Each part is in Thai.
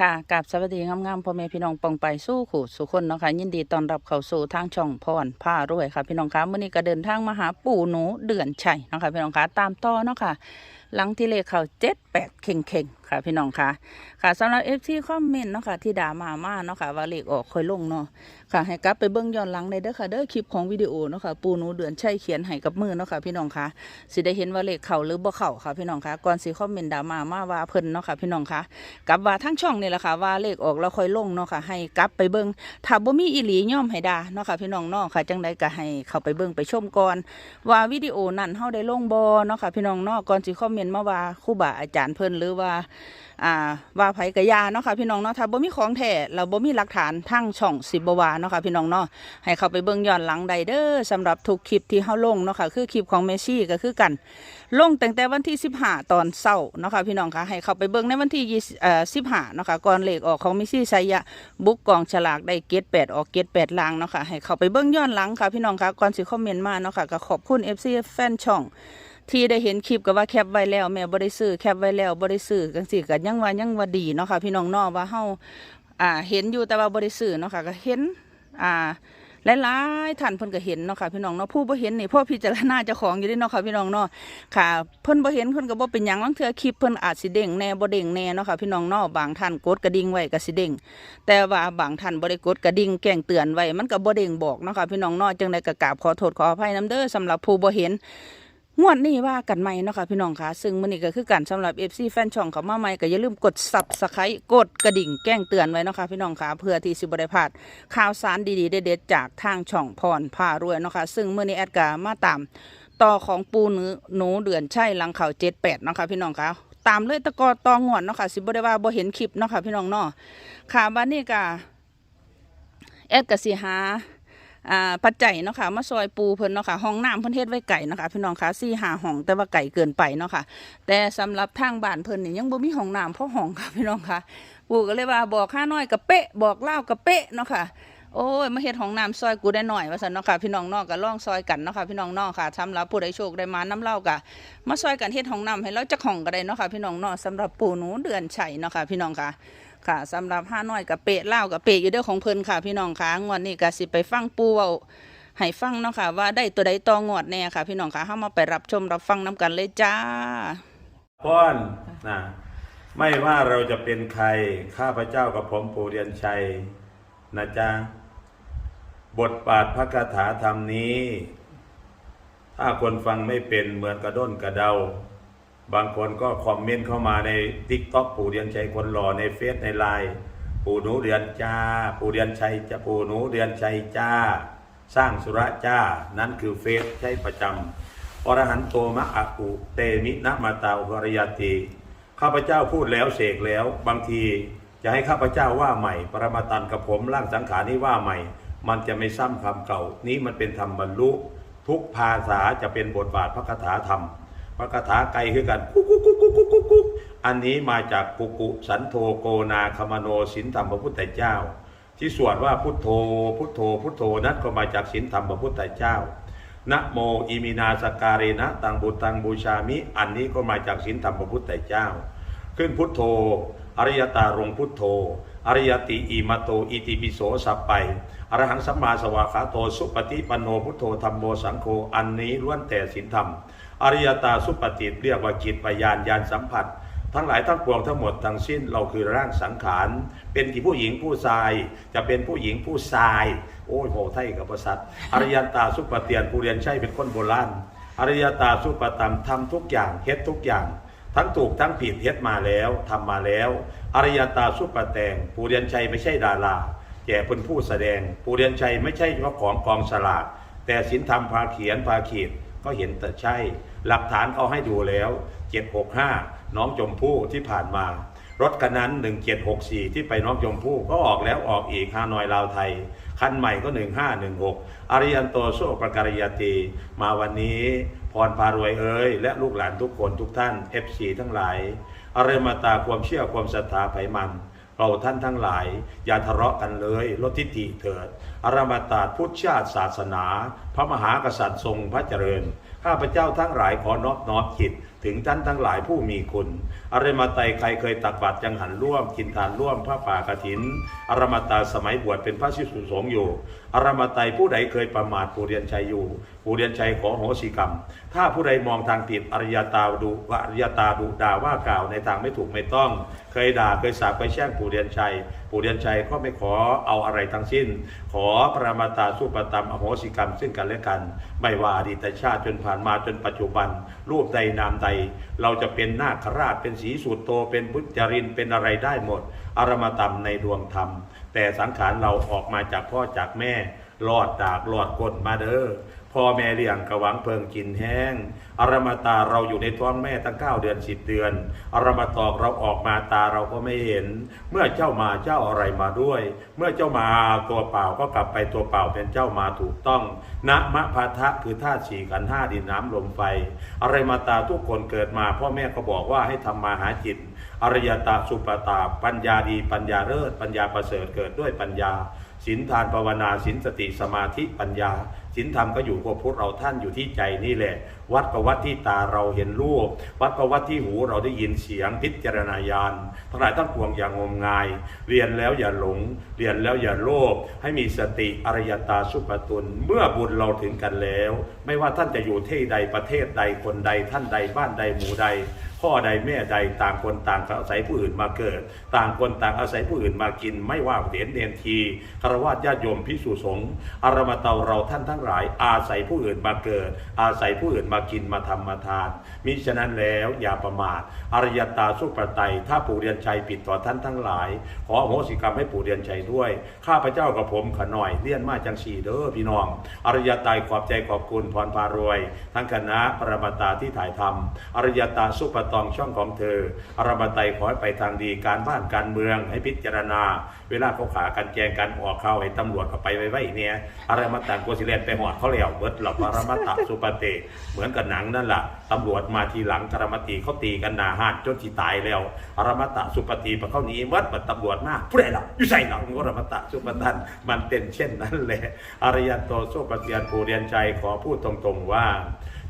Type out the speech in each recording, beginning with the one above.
ค่ะกับสวัสดีงามๆพ่อแม่พี่น้องปองไปสู้ขู่สุคนเนาะค่ะยินดีต้อนรับเข้าสู่ทางช่องพรผ้ารวยค่ะ พี่น้องคะเมื่อนี้ก็เดินทางมาหาปู่หนูเดือนชัยเนาะค่ะพี่น้องคะตามต่อเนาะค่ะหลังที่เลขเขาเจ็ดแปดเข่งเข่งค่ะพี่น้องคะค่ะสำหรับเอฟซีคอมเมนต์เนาะค่ะที่ด่ามามาเนาะค่ะว่าเลขออกค่อยลงเนาะค่ะให้กลับไปเบิ่งย้อนหลังในเด้อค่ะเด้อคลิปของวิดีโอเนาะค่ะปูนูเดือนใชัยเขียนให้กับมือเนาะค่ะพี่น้องคะสิได้เห็นว่าเลขเข้าหรือบ่เข้าค่ะพี่น้องคะก่อนสิคอมเมนต์ด่ามามาว่าเพิ่นเนาะค่ะพี่น้องคะกลับว่าทั้งช่องนี่แหละค่ะว่าเลขออกแล้วค่อยลงเนาะค่ะให้กลับไปเบิ่งถ้าบ่มีอีหลีย่อมให้ด่าเนาะค่ะพี่น้องเนาะค่ะจังใดก็ให้เข้าไปเบิ่งไปชมก่อนว่าวิดีโอนั้นเฮาได้ลงบ่เนาะค่ะพี่น้องเนาะก่อนสิคอมเมนต์มาว่าครูบาอาจารย์เพิ่นหรือว่า อ่าว่าไผกะยาเนาะค่ะพี่น้องเนาะถ้าบ่มีของแท้เราบ่มีหลักฐานทั้งช่องสิบ่ว่าเนาะค่ะพี่น้องเนาะให้เข้าไปเบิ่งย้อนหลังใดเด้อสำหรับทุกคลิปที่เฮาลงเนาะค่ะคือคลิปของเมซี่ก็คือกัน ลงตั้งแต่วันที่15ตอนเช้าเนาะค่ะพี่น้องคะให้เข้าไปเบิ่งในวันที่20เอ่อ15เนาะค่ะก่อนเลขออกของเมซี่ไซยะบุกกองฉลากได้เกต8ออกเกต8ลางเนาะค่ะให้เข้าไปเบิ่งย้อนหลังค่ะพี่น้องคะก่อนสิคอมเมนต์มาเนาะค่ะก็ขอบคุณ FC แฟนช่อง ที่ได้เห็นคลิปก็ว่าแคปไว้แล้ว แม่บ่ได้ซื้อแคปไว้แล้วบ่ได้ซื้อจังซี่ก็ยังว่ายังว่าดีเนาะค่ะ พี่น้องเนาะว่าเฮาอ่า เห็นอยู่แต่ว่าบ่ได้ซื้อเนาะค่ะ ก็เห็น อ่าหลายๆท่านเพิ่นก็เห็นเนาะค่ะพี่น้องเนาะผู้บ่เห็นนี่พ่อพิจารณาเจ้าของอยู่ด้วยเนาะค่ะพี่น้องเนาะค่ะเพิ่นบ่เห็นเพิ่นก็บ่เป็นหยังลางเทื่อคลิปเพิ่นอาจสิเด้งแน่บ่เด้งแน่เนาะค่ะพี่น้องเนาะบางท่านกดกระดิ่งไว้ก็สิเด้งแต่ว่าบางท่านบ่ได้กดกระดิ่งแจ้งเตือนไว้มันก็บ่เด้งบอกเนาะค่ะพี่น้องเนาะจังไดก็กราบขอโทษขออภัยนํเด้อสำหรับผู้บ่เห็น งวดนี้ว่ากันใหม่เนาะค่ะพี่น้องคะซึ่งมื้อนี้ก็คือกันสำหรับ FC แฟนช่องเขามาใหม่ก็อย่าลืมกด Subscribe กดกระดิ่งแจ้งเตือนไว้เนาะค่ะพี่น้องคะเพื่อที่สิบ่ได้พลาดข่าวสารดีๆ เด็ดๆจากทางช่องพรพารวยเนาะค่ะซึ่งเมื้อนี้แอดกามาตาม ต่อของปูหนูหนูเดือนใช่หลังเขา78เนาะค่ะพี่น้องคะตามเลยตะกอตองวดเนาะค่ะสิบ่ได้ว่าบ่เห็นคลิปเนาะค่ะพี่น้องเนาะค่ะบัดนี้ก็แอดก็สิหา อ่าปัจจัยเนาะค่ะมาซอยปูเพิ่นเนาะค่ะห้องน้ำเพิ่นเฮ็ดไว้ไก่เนาะค่ะพี่น้องคะสี่หาห้องแต่ว่าไก่เกินไปเนาะค่ะ แต่สำหรับทางบ้านเพิ่นนี่ยังบ่มีห้องน้ำเพราะห้องค่ะพี่น้องคะปูก็เลยว่าบอกข้าน้อยกับเป๊ะบอกเล่ากับเป๊ะเนาะค่ะโอ้ยมาเฮ็ดห้องน้ำซอยกูได้หน่อยว่าซั่นเนาะค่ะพี่น้องนอกก็ลองซอยกันเนาะค่ะพี่น้องนอกค่ะสำหรับผู้ใดโชคได้มาน้ำเล่าก็มาซอยกันเฮ็ดห้องน้ำให้เราจักห้องก็ได้เนาะค่ะพี่น้องนาะสำหรับปูหนูเดือนไฉเนาะค่ะพี่น้องค่ะ ค่ะสำหรับห้าน้อยกับเปะเล่ากับเปะอยู่เด้อของเพิ่นค่ะ พี่น้องค่ะงวดนี้ก็สิไปฟังปูเว้าให้ฟังเนาะค่ะ ว่าได้ตัวใดตองวดแน่ค่ะ พี่น้องค่ะเฮามาไปรับชมรับฟังนํกันเลยจ้าป้อนนะไม่ว่าเราจะเป็นใครข้าพเจ้ากับผมปูเรียนชัยนะจ๊ะบทบาทพระคาถาธรรมนี้ ถ้าคนฟังไม่เป็นเหมือนกระด้นกระเดา บางคนก็คอมเมนต์เข้ามาในทิกต็อกปู่เรียนชัยคนหล่อในเฟซในไลน์ปู่หนูเรียนจ้า ปู่เรียนชัยจะปู่หนูเรียนชัยจ้า สร้างสุระจ้า นั่นคือเฟซใช้ประจำอรหันโตมะอะอุเตมินะมาตาอุริยติข้าพเจ้าพูดแล้วเสกแล้ว บางทีจะให้ข้าพเจ้าว่าใหม่ ปรมาตันกับผมร่างสังขารนี้ว่าใหม่ มันจะไม่ซ้ำคำเก่า นี้มันเป็นธรรมบรรลุ ทุกภาษาจะเป็นบทบาทพระคาถาธรรม พระคาถาไกลคือกันกุ๊กกุ๊กกุ๊กกุ๊กกุ๊กกุ๊กกุ๊กอันนี้มาจากกุกุสันโธโกนาคมโนสินธรรมพระพุทธเจ้า ที่สวดว่าพุทโธ พุทโธ พุทโธนั้นก็มาจากสินธรรมพระพุทธเจ้านะโมอิมินาสการเรนะตังบุตังบูชามิ อันนี้ก็มาจากศีลธรรมพระพุทธเจ้า ขึ้นพุทโธ อริยตารงพุทโธ อริยติอิมาโตอิติปิโสสัพไป อรหังสัมมาสวาขาโตสุปฏิปันโนพุทโธธรรมโมสังโฆอันนี้ล้วนแต่ศีลธรรม อริยตาสุปฏิเรียกว่าจิตปยานยานสัมผัส ทั้งหลายทั้งปวงทั้งหมดทั้งสิ้นเราคือร่างสังขาร เป็นกี่ผู้หญิงผู้ชาย จะเป็นผู้หญิงผู้ชาย โอ้ยโหไทยกับประสัตอริยตาสุปเตียนผู้เรียนใช่เป็นคนโบราณอริยตาสุปตามทำทุกอย่างเฮ็ดทุกอย่างทั้งถูกทั้งผิดเฮ็ดมาแล้วทำมาแล้ว อริยตาสุปแตงผู้เรียนชัยไม่ใช่ดารา แก่เป็นผู้แสดงผู้เรียนชัยไม่ใช่เจ้าของกองสลากแต่สินธรรมพาเขียนพาขีดก็เห็นแต่ใช่ หลักฐานเขาให้ดูแล้ว 765 น้องจมพู่ที่ผ่านมา รถคันนั้น 1764 ที่ไปน้องจมพู่ก็ออกแล้วออกอีกฮานอยลาวไทย คันใหม่ก็ 1516 อริยันโตโซประการยติมาวันนี้พรพารวยเอ้ย และลูกหลานทุกคนทุกท่าน FC ทั้งหลายอริมาตาความเชื่อความศรัทธาไผมัน เราท่านทั้งหลาย อย่าทะเลาะกันเลยลดทิฏฐิเถิดอรมาตาพุทธชาติศาสนา พระมหากษัตริย์ทรงพระเจริญ ข้าพเจ้าทั้งหลายขอนอบน้อมจิต ถึงท่านทั้งหลายผู้มีคุณ อรมาไตยใครเคยตักบาตรจังหันร่วม กินทานร่วมพระป่ากฐิน อรมาตาสมัยบวชเป็นพระชิสุสงฆ์อยู่ อรมาไตยผู้ใดเคยประมาทผู้เรียนชัยอยู่ผู้เรียนชัยขอโหสิกรรม ถ้าผู้ใดมองทางผิดอริยตาดูว่าอริยตาดุด่าว่ากล่าวในทางไม่ถูกไม่ต้อง เคยด่าเคยสาปเคยแช่งผู้เรียนชัยผู้เรียนชัยก็ไม่ขอเอาอะไรทั้งสิ้น ขอปรมาตาสุปตามอโหสิกรรมซึ่งกันและกัน ไม่ว่าอดีตชาติจนผ่านมาจนปัจจุบัน รูปใดนามใดเราจะเป็นนาคราชเป็นสีสุดโตเป็นพุทธรินเป็นอะไรได้หมดอรมาตมในดวงธรรม แต่สังขารเราออกมาจากพ่อจากแม่รอดดากหลอดกลมาเด้อ พ่อแม่เลี้ยงกระหวังเพิงกินแห้งอรมาตาเราอยู่ในท้องแม่ตั้งเก้าเดือนสิบเดือนอรมาตอกเราออกมาตาเราก็ไม่เห็น เมื่อเจ้ามาเจ้าอะไรมาด้วย เมื่อเจ้ามาตัวเปล่าก็กลับไปตัวเปล่าเป็นเจ้ามาถูกต้องนะมะพาทะคือธาตุสี่ขันห้าดินน้ำลมไฟอะไรมาตาทุกคนเกิดมา พ่อแม่ก็บอกว่าให้ทำมาหาจิตอริยตาสุปตา ปัญญาดีปัญญาเลิศปัญญาประเสริฐเกิดด้วยปัญญาศีลทานภาวนาศีลสติสมาธิปัญญา ศีลธรรมก็อยู่กับพวกเราท่านอยู่ที่ใจนี่แหละ วัดก็วัดที่ตาเราเห็นรูป วัดก็วัดที่หูเราได้ยินเสียงพิจารณาญาณทั้งหลายทั้งปวงอย่างงมงาย เรียนแล้วอย่าหลง เรียนแล้วอย่าโลภให้มีสติอริยตาสุปตุน เมื่อบุญเราถึงกันแล้ว ไม่ว่าท่านจะอยู่ที่ใดประเทศใดคนใดท่านใดบ้านใดหมู่ใดพ่อใดแม่ใดต่างคนต่างอาศัยผู้อื่นมาเกิด ต่างคนต่างอาศัยผู้อื่นมากิน ไม่ว่าเหรียญเดนทีคารวะญาติโยมพิสุสงฆ์อารมาเตาเราท่านทั้งหลาย อาศัยผู้อื่นมาเกิด อาศัยผู้อื่นมากินมาทำมาทาน มิฉะนั้นแล้วอย่าประมาทอริยตาสุปไตยถ้าปู่เรียนชัยปิดต่อท่านทั้งหลาย ขอโหสิกรรมให้ปู่เรียนชัยด้วย ข้าพเจ้ากับผมขน่อยเลี่ยนมาจังสีเด้อพี่น้อง อริยตายขอบใจขอบคุณพรพารวย ทั้งคณะปรมาตาที่ถ่ายทำอริยตาสุปตองช่องของเธอ อรมาตยขอให้ไปทางดีการบ้านการเมืองให้พิจารณา เวลาเขาขากันแจงกันออกเข้าให้ตำรวจเอาไปไว้ไว้เนี่ยอะไรมาต่างโกสิเลนไปหอดเขาแล้วเบิดหลับอรมาตะสุปเต เหมือนกับหนังนั่นแหละตำรวจมาทีหลังกรมตีเขาตีกันหนาหานจนที่ตายแล้วอรมาตะสุปตีพอเขาหนีวัดบัดตำรวจมาผู้ใดหลับอยู่ใส่หลังอรมาตะสุปตันมันเป็นเช่นนั้นแหละอริยโตโสปเตียนภูเรียนใจขอพูดตรงๆว่า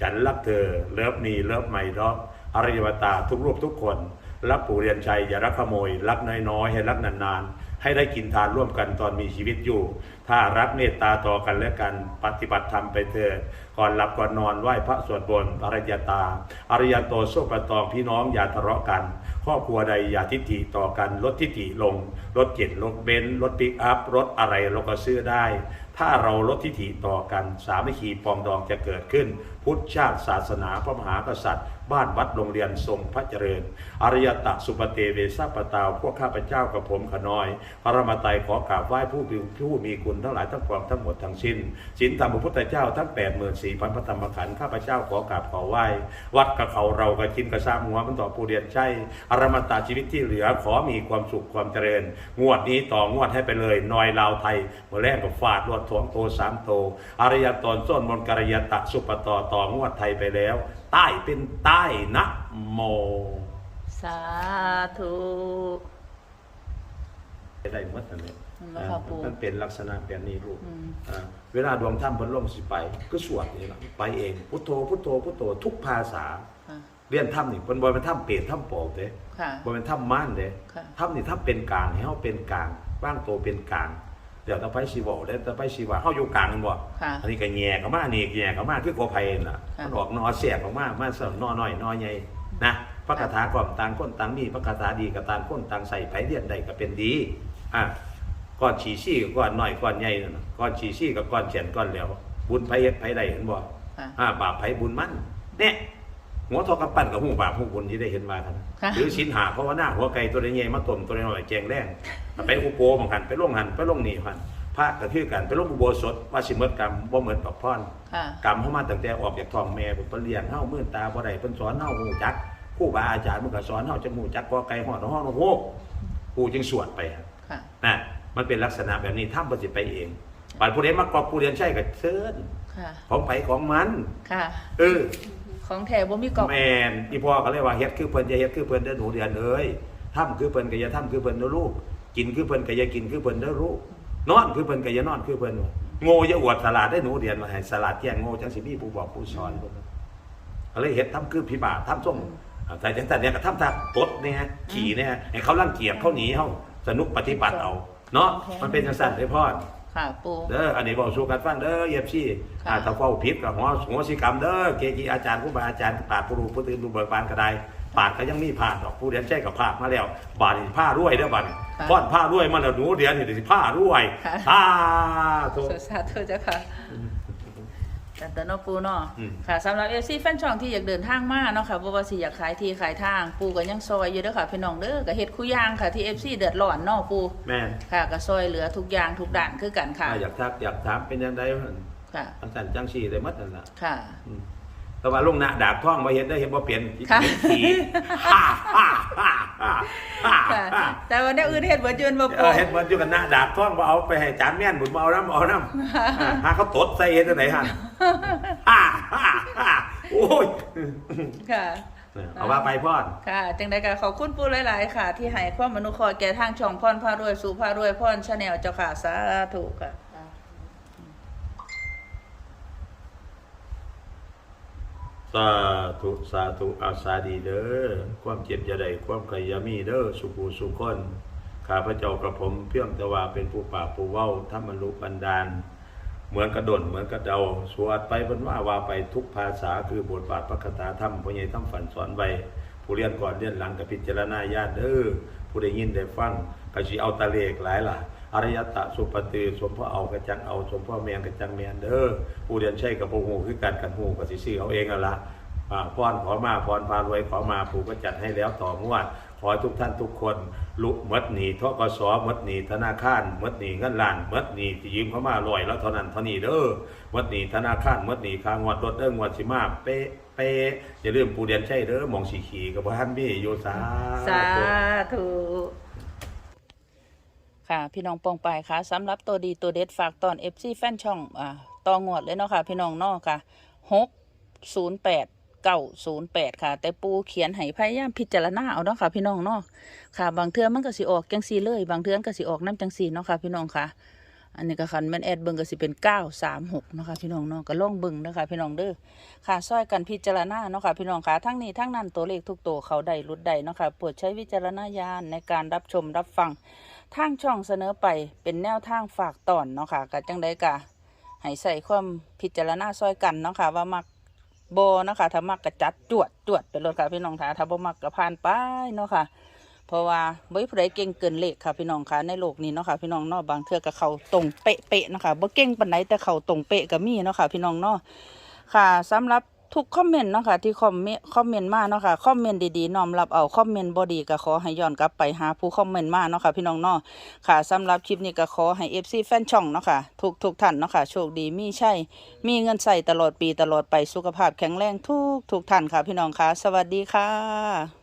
ฉันรักเธอเลิฟมีเลิฟไม่ดอกอริยวตาทุกรูปทุกคน รักปู่เรียนชัยอย่ารักขโมย รักน้อยๆให้รักนานๆ ให้ได้กินทานร่วมกันตอนมีชีวิตอยู่ ถ้ารักเมตตาต่อกันและกันปฏิบัติธรรมไปเถิด ก่อนหลับก่อนนอนไหว้พระสวดบนต์อริยตา อริยโตโซปตองพี่น้องอย่าทะเลาะกัน ครอบครัวใดอย่าทิฏฐิต่อกันลดทิฏฐิลงรถเจ็ดรถเบนซ์รถปิกอัพรถอะไรเราก็ซื้อได้ ถ้าเราลดทิฏฐิต่อกัน สามัคคีปองดองจะเกิดขึ้น พุทธชาติศาสนาพระมหากษัตริย์ บ้านวัดโรงเรียนทรงพระเจริญ อริยตะสุปเตเวสัปตาวพวกข้าพเจ้ากับผมขน้อย พระมาไตยขอกราบไหว้ผู้ผู้มีคุณทั้งหลายทั้งปวงทั้งหมดทั้งสิ้นสินธรรมพระพุทธเจ้าทั้ง8ปดหมื่นสี่พันพระธรรมขันธ์ข้าพเจ้าขอกราบขอไหว้ วัดกับเขาเรากับชินกระซ้ำหัวมันต่อผู้เรียนใช่อรมาตาชีวิตที่เหลือขอมีความสุขความเจริญ งวดนี้ต่องวดให้ไปเลยนอยลาวไทยเมื่อแรกกับฟาดรวดถวงโตสามโตอริยตนส้นมนต์กริยตะสุปต่อต่องวดไทยไปแล้ว ใต้เป็นใต้นะโม สาธุได้หมดนั่นแหละอืมแล้วค่ะปู่มันเป็นลักษณะแบบนี้ลูกอืมอ่า เวลาดวงถ้ำพ้นลมสิไป ก็สวดนี่แหละไปเองพุทโธพุทโธพุทโธทุกภาษา ค่ะ เรียนถ้ำนี่เป็นบอยเป็นถ้ำเปรตถ้ำปอบเด้ค่ะ บอยเป็นถ้ำม่านเด้ค่ะ ถ้ำนี่ถ้ำเป็นกลางให้เฮาเป็นกลางว่างโตเป็นกลางเดี๋ยวต่อไปสิบอกแล้วต่อไปสิว่าเฮาอยู่กลางกันบ่ค่ะอันนี้ก็แย่เข้ามานี่แย่เข้ามาคือกอไผ่น่ะค่ะ มันออกนอเสียกออกมามาเสริมนอน้อยนอใหญ่นะพระคาถาก่อมต่างคนต่างมีพระคาถาดีกับต่างคนต่างใส่ไผเรียนใดก็เป็นดีอะ ก้อนฉีซี่กับก้อนน้อยก้อนใหญ่นั่นน่ะก้อนฉีซี่กับก้อนเฉียนก้อนเหลวบุญไผเฮ็ดไผใดเห็นบ่ค่ะ อ่าบาปไผบุญมันเนี่ยหัวทอกับปั้นกับหูบาปหูบุญที่ได้เห็นมากันค่ะ หรือสินหาเพราะว่าหน้าหัวไก่ตัวใหญ่ๆมาต้มตัวน้อยๆแจงแรงไปอุโปบางหันไปลงหันไปลงนี่หันพระก็คือกันไปลงอุโบสถว่าสิเมิดกรรมบ่เหมือนปักพร ค่ะ กรรมเข้ามาตั้งแต่ออกจากท้องแม่เพิ่นเรียนเฮามื่นตาบ่ได้เพิ่นสอนเฮาฮู้จักครูบาอาจารย์มันก็สอนเฮาจะฮู้จักกอไก่ฮอดฮ้อนโฮกกูจึงสวดไปครับค่ะ นะ มันเป็นลักษณะแบบนี้ทำบ่สิไปเองบาดผู้ใดมากรอบผู้เรียนใช่ก็เชิญค่ะ ของไปของมันค่ะ เออของแถวบ่มีกรอบแม่นอีพ่อก็เลยว่าเฮ็ดคือเพิ่นอย่าเฮ็ดคือเพิ่นเด้อหนูเดือนเอ้ยทำคือเพิ่นก็อย่าทำคือเพิ่นเด้อลูกกินคือเพิ่นก็อย่ากินคือเพิ่นเด้อลูกนอนคือเพิ่นก็อย่านอนคือเพิ่นโง่อย่าอวดสลาดได้อหนูเดือนว่าให้สลาดแจ้งโง่จังสิมีผู้บอกผู้สอนเพิ่นอะไรเฮ็ดทำคือผีบาทำส่งอ่าแต่จังแต่เนี่ยก็ทำทางตดเนี่ยขี่เนี่ยให้เขารังเกียจเขาหนีเขาสนุกปฏิบัติเอา เนาะมันเป็นจังซั่นเด้อพ่อค่ะปูเด้ออันนี้บอกสู่กันฟังเด้อเย็บซี่ค่ะอ่าถ้าเฝ้าผิดกับหัวหัวสิกรรมเด้อเกจิอาจารย์ผู้บาอาจารย์ปราดผู้รู้ผู้ตื่นผู้เบิกบานก็ได้ปาดก็ยังมีผ่านดอกผู้เรียนใช่กับผ่ามาแล้ว บาดนี่ผ้ารวยเด้อบาดนี่ค่ะป้อนผ้ารวยมาแล้วหนูเรียนนี่สิผ้ารวยค่ะสาธุสาธุเจ้าค่ะ แต่ตเนาะปูเนาะอืม ค่ะสำหรับเอซีแฟนช่องที่อยากเดินทางมาเนาะค่ะบ่ว่าสิอยากขายที่ขายทางปูก็ยังซอยอยู่เด้อค่ะพี่น้องเด้อก็เฮ็ดคู่อย่างค่ะที่ FC เดือดร้อนเนาะปูแม่นค่ะก็ซอยเหลือทุกอย่างทุกด้านคือกันค่ะถ้าอยากทักอยากถามเป็นยังไงมันค่ะ อันสั่นจังซี่ได้หมดนั่นล่ะค่ะ อืมแต่ว่าลงหน้าดาบท่องบ่เห็นได้เห็นบ่เปลี่ยนค่ะ ขี่ฮ่าฮ่าฮ่าฮ่าฮ่าค่ะ ฮ่าแต่วันนี้อื่นเฮ็ดเบิดยืนบ่เอปู อเห็นมันอยู่กันหน้าดาบท่องบ่เอาไปให้จานแม่นบุญบ่เอาน้ำเอาน้ำอ่าหาเขาตดใส่เฮ็ดจังไดฮะ ฮ่าฮ่าฮ่าโอ้ยค่ะ เอาว่าไปพ่อน ค่ะจังใดก็ขอบคุณปูหลายๆ ค่ะ ที่ให้ความมนุเคราะห์แก่ทางช่องพรพารวยสู่พารวยพรชาแนลเจ้าค่ะสาธุค่ะ สาธุ สาธุอาสาดีเด้อ ความเจ็บจะได้ความไขอยามีเด้อ สุขูสุขคน ข้าพเจ้ากับผมเพียงแต่ว่าเป็นผู้ป่าผู้เว้าธรรมรุบันดาล เหมือนกระดนเหมือนกระเดาสวดไปบนว่าว่าไปทุกภาษาคือบทบาทพระคาถาธรรมพระใหญ่ทำฝันสอนไว้ผู้เรียนก่อนเรียนหลังกับพิจารณาญาติเด้อผู้ได้ยินได้ฟังก็สิเอาตะเลขหลายล่ะอริยตะสุปฏิสมพ่อเอากระจังเอาสมพ่อแมงกระจังแมนเด้อผู้เรียนใช่กับผู้หูคือการกันหูก็สิซื้อเอาเองนั่นละพรขอมาพรพารวยขอมาผู้ก็จัดให้แล้วต่องวด ขอให้ทุกท่านทุกคนลุหมดหนีทกสหมดหนีธนาคารมดหนีเงินล้านมดหนีที่ยืมเขามาลอยแล้วเท่านั้นเท่านี้เด้อมดหนีธนาคารมดหนีคางวดรถเด้องวดสิมาเป๊ะเป๊ะอย่าลืมปูเดียนใช่เด้อมองสีขีกับบ่ทันมีอยู่สาสาธุค่ะพี่น้องปองไปค่ะสำหรับตัวดีตัวเด็ดฝากตอน FC แฟนช่องอ่าต่องวดเลยเนาะค่ะ พี่น้องนาะค่ะหกศูนย์แปด เก้าศูนย์แปดค่ะ แต่ปูเขียนให้พยายามพิจารณาเอาเนาะค่ะ พี่น้องเนาะค่ะ บางเทือมันก็สิออกจังสีเลย บางเทือนก็สิออกน้ำจังสีเนาะค่ะ พี่น้องค่ะ อันนี้ก็คันแม่นแอดเบิ่งก็สิเป็นเก้าสามหกเนาะค่ะ พี่น้องเนาะก็ล่องเบิ่งเนาะค่ะพี่น้องเด้อค่ะซอยกันพิจารณาเนาะค่ะ พี่น้องค่ะทั้งนี้ทั้งนั้นตัวเลขทุกตัวเขาได้รุดได้เนาะค่ะโปรดใช้วิจารณญาณในการรับชมรับฟังทางช่องเสนอไปเป็นแนวทางฝากตอนเนาะค่ะก็จังไดกะให้ใส่ความพิจารณาซอยกันเนาะค่ะ ว่ามัก บนะคะถ้ามักกระจัดจวดจวดไปเลยค่ะพี่น้องค่ะถ้าบ่มักกระพานไปเนาะค่ะ เพราะว่าบ่มีผู้ใดเก่งเกินเลขค่ะพี่น้องค่ะในโลกนี้เนาะค่ะพี่น้องเนาะบางเทือกกับเขาตรงเป๊ะๆเนาะค่ะบ่เก่งปานไหนแต่เขาตรงเป๊ะก็มีเนาะค่ะพี่น้องเนาะค่ะสำหรับ ทุกคอมเมนต์เนาะค่ะที่คอมเมนต์คอมเมนต์มาเนาะค่ะคอมเมนต์ดีๆน้อมรับเอาคอมเมนต์บ่ดีก็ขอให้ย้อนกลับไปหาผู้คอมเมนต์มาเนาะค่ะพี่น้องเนาะค่ะสำหรับคลิปนี้ก็ขอให้เอฟซีแฟนช่องเนาะค่ะทุกทุกท่านเนาะค่ะโชคดีมีใช่มีเงินใส่ตลอดปีตลอดไปสุขภาพแข็งแรงทุกทุกท่านค่ะพี่น้องค่ะ สวัสดีค่ะ